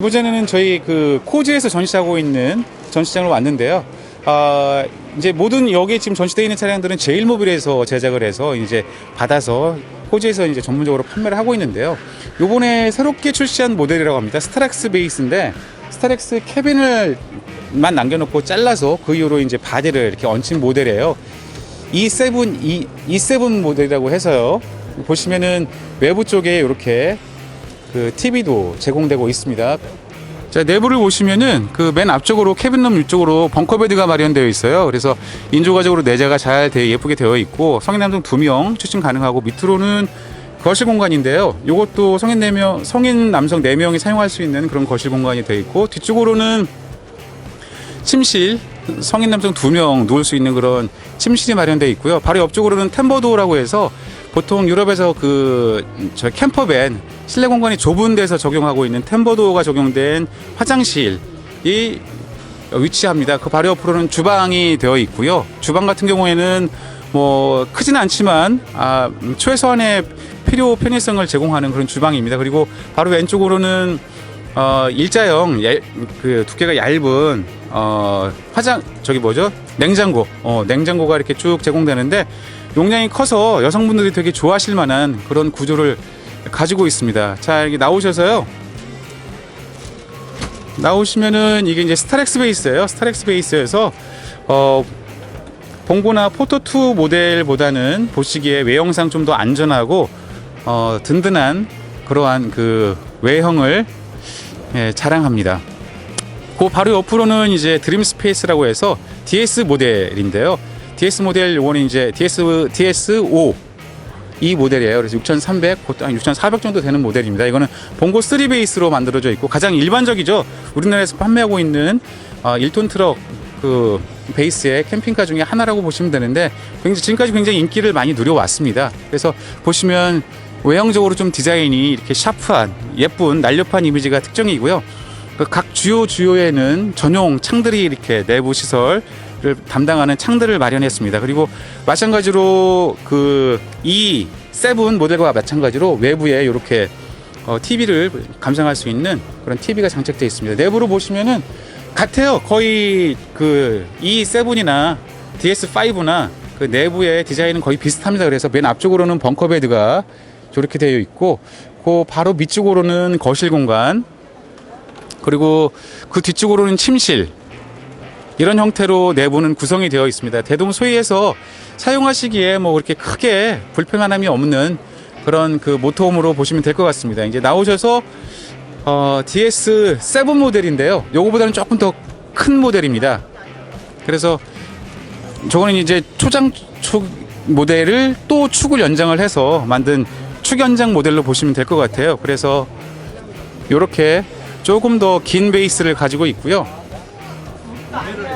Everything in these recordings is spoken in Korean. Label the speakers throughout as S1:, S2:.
S1: 이번에는 저희 그 코즈에서 전시하고 있는 전시장으로 왔는데요. 아, 이제 모든 여기 지금 전시되어 있는 차량들은 제일모빌에서 제작을 해서 이제 받아서 코즈에서 이제 전문적으로 판매를 하고 있는데요. 요번에 새롭게 출시한 모델이라고 합니다. 스타렉스 베이스인데 스타렉스 캐빈을 만 남겨놓고 잘라서 그 이후로 이제 바디를 이렇게 얹힌 모델이에요. E7 E E7 모델이라고 해서요. 보시면은 외부 쪽에 이렇게 그 TV도 제공되고 있습니다. 자 내부를 보시면은 그 맨 앞쪽으로 캐빈룸 위쪽으로 벙커베드가 마련되어 있어요. 그래서 인조가적으로 내재가 잘 되, 예쁘게 되어 있고 성인 남성 두명 추천 가능하고 밑으로는 거실 공간인데요. 이것도 성인 네 명, 성인 남성 네 명이 사용할 수 있는 그런 거실 공간이 되어 있고 뒤쪽으로는 침실 성인 남성 두명 누울 수 있는 그런 침실이 마련되어 있고요. 바로 옆쪽으로는 템버도어라고 해서 보통 유럽에서 그 저 캠퍼밴 실내 공간이 좁은 데서 적용하고 있는 템버도어가 적용된 화장실이 위치합니다. 그 바로 옆으로는 주방이 되어 있고요. 주방 같은 경우에는 뭐 크지는 않지만 아, 음, 최소한의 필요 편의성을 제공하는 그런 주방입니다. 그리고 바로 왼쪽으로는 어, 일자형 얇- 그 두께가 얇은 어, 화장 저기 뭐죠 냉장고 어, 냉장고가 이렇게 쭉 제공되는데 용량이 커서 여성분들이 되게 좋아하실 만한 그런 구조를 가지고 있습니다. 자 여기 나오셔서요. 나오시면은 이게 이제 스타렉스 베이스예요. 스타렉스 베이스에서 어, 봉고나 포토2 모델보다는 보시기에 외형상 좀 더 안전하고 어, 든든한 그러한 그 외형을 예, 자랑합니다. 그 바로 옆으로는 이제 드림 스페이스라고 해서 DS 모델인데요. DS 모델 요거는 이제 DS DS5 이 모델이에요. 그래서 6,300, 보통 6,400 정도 되는 모델입니다. 이거는 봉고 3 베이스로 만들어져 있고 가장 일반적이죠. 우리나라에서 판매하고 있는 어, 1톤 트럭 그 베이스의 캠핑카 중에 하나라고 보시면 되는데 굉장히 지금까지 굉장히 인기를 많이 누려왔습니다. 그래서 보시면 외형적으로 좀 디자인이 이렇게 샤프한 예쁜 날렵한 이미지가 특징이고요. 그각 주요 주요에는 전용 창들이 이렇게 내부 시설을 담당하는 창들을 마련했습니다. 그리고 마찬가지로 그이 세븐 모델과 마찬가지로 외부에 이렇게 어, TV를 감상할 수 있는 그런 TV가 장착되어 있습니다. 내부로 보시면은 같아요. 거의 그 E7이나 DS5나 그 내부의 디자인은 거의 비슷합니다. 그래서 맨 앞쪽으로는 벙커베드가 저렇게 되어 있고 그 바로 밑쪽으로는 거실 공간 그리고 그 뒤쪽으로는 침실 이런 형태로 내부는 구성이 되어 있습니다. 대동소이에서 사용하시기에 뭐 그렇게 크게 불편함이 없는 그런 그 모터홈으로 보시면 될 것 같습니다. 이제 나오셔서 어, DS7 모델인데요. 요거보다는 조금 더 큰 모델입니다. 그래서 저거는 이제 초장 축 모델을 또 축을 연장을 해서 만든 축 연장 모델로 보시면 될 것 같아요. 그래서 이렇게 조금 더 긴 베이스를 가지고 있고요.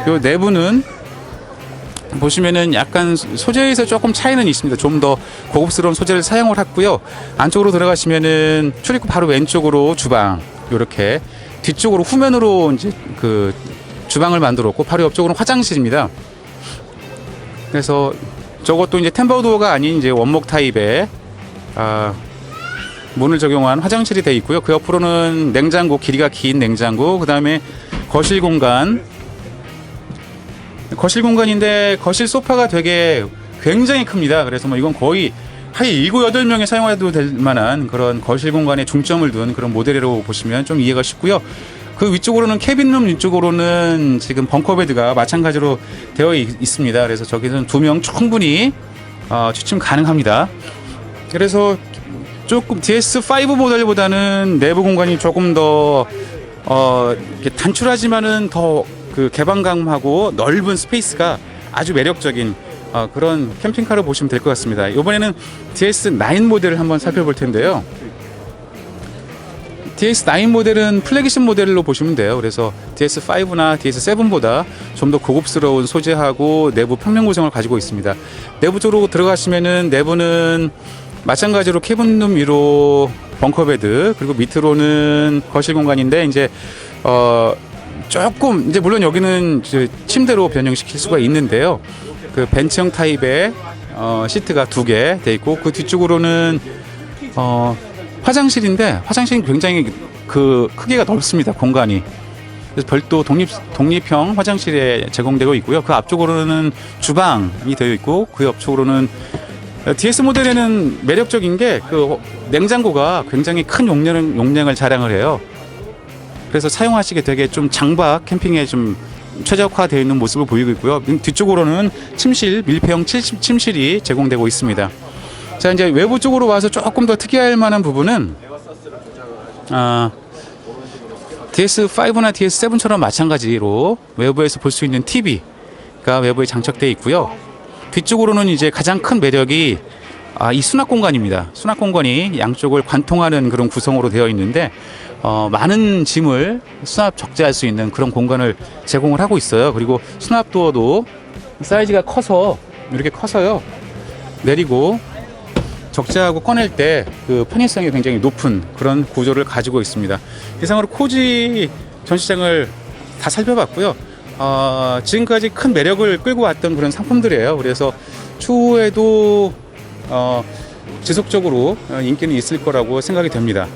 S1: 요 내부는 보시면은 약간 소재에서 조금 차이는 있습니다. 좀 더 고급스러운 소재를 사용을 했고요. 안쪽으로 들어가시면은 출입구 바로 왼쪽으로 주방 이렇게 뒤쪽으로 후면으로 이제 그 주방을 만들었고 바로 옆쪽으로는 화장실입니다. 그래서 저것도 이제 템버도어가 아닌 이제 원목 타입의 아, 문을 적용한 화장실이 되어 있고요. 그 옆으로는 냉장고 길이가 긴 냉장고, 그 다음에 거실 공간. 거실 공간인데 거실 소파가 되게 굉장히 큽니다. 그래서 뭐 이건 거의 한 일곱 여덟 명이 사용해도 될 만한 그런 거실 공간에 중점을 둔 그런 모델이라고 보시면 좀 이해가 쉽고요. 그 위쪽으로는 캐빈룸 위쪽으로는 지금 벙커베드가 마찬가지로 되어 있, 습니다 그래서 저기는 두 명 충분히 어, 취침 가능합니다. 그래서 조금 DS5 모델보다는 내부 공간이 조금 더 어, 단출하지만은 더 그 개방감하고 넓은 스페이스가 아주 매력적인 어, 그런 캠핑카를 보시면 될 것 같습니다. 이번에는 DS9 모델을 한번 살펴볼 텐데요. DS9 모델은 플래그십 모델로 보시면 돼요. 그래서 DS5나 DS7보다 좀 더 고급스러운 소재하고 내부 평면 구성을 가지고 있습니다. 내부 쪽으로 들어가시면은 내부는 마찬가지로 캐빈룸 위로 벙커베드 그리고 밑으로는 거실 공간인데 이제 어 조금 이제 물론 여기는 이제 침대로 변형시킬 수가 있는데요. 그 벤츠형 타입의 어, 시트가 두 개 돼 있고 그 뒤쪽으로는 어, 화장실인데 화장실이 굉장히 그 크기가 넓습니다. 공간이. 그래서 별도 독립 독립형 화장실에 제공되고 있고요. 그 앞쪽으로는 주방이 되어 있고 그 옆쪽으로는 DS 모델에는 매력적인 게 그 냉장고가 굉장히 큰 용량 용량을 자랑을 해요. 그래서 사용하시기 되게 좀 장박 캠핑에 좀 최적화되어 있는 모습을 보이고 있고요. 뒤쪽으로는 침실 밀폐형 침- 침실이 제공되고 있습니다. 자 이제 외부 쪽으로 와서 조금 더 특이할 만한 부분은 아, DS5나 DS7처럼 마찬가지로 외부에서 볼 수 있는 TV가 외부에 장착되어 있고요. 뒤쪽으로는 이제 가장 큰 매력이 아, 이 수납 공간입니다. 수납 공간이 양쪽을 관통하는 그런 구성으로 되어 있는데 어, 많은 짐을 수납 적재할 수 있는 그런 공간을 제공을 하고 있어요. 그리고 수납 도어도 사이즈가 커서 이렇게 커서요. 내리고 적재하고 꺼낼 때 그 편의성이 굉장히 높은 그런 구조를 가지고 있습니다. 이상으로 코지 전시장을 다 살펴봤고요. 어, 지금까지 큰 매력을 끌고 왔던 그런 상품들이에요. 그래서 추후에도 어, 지속적으로 어, 인기는 있을 거라고 생각이 됩니다.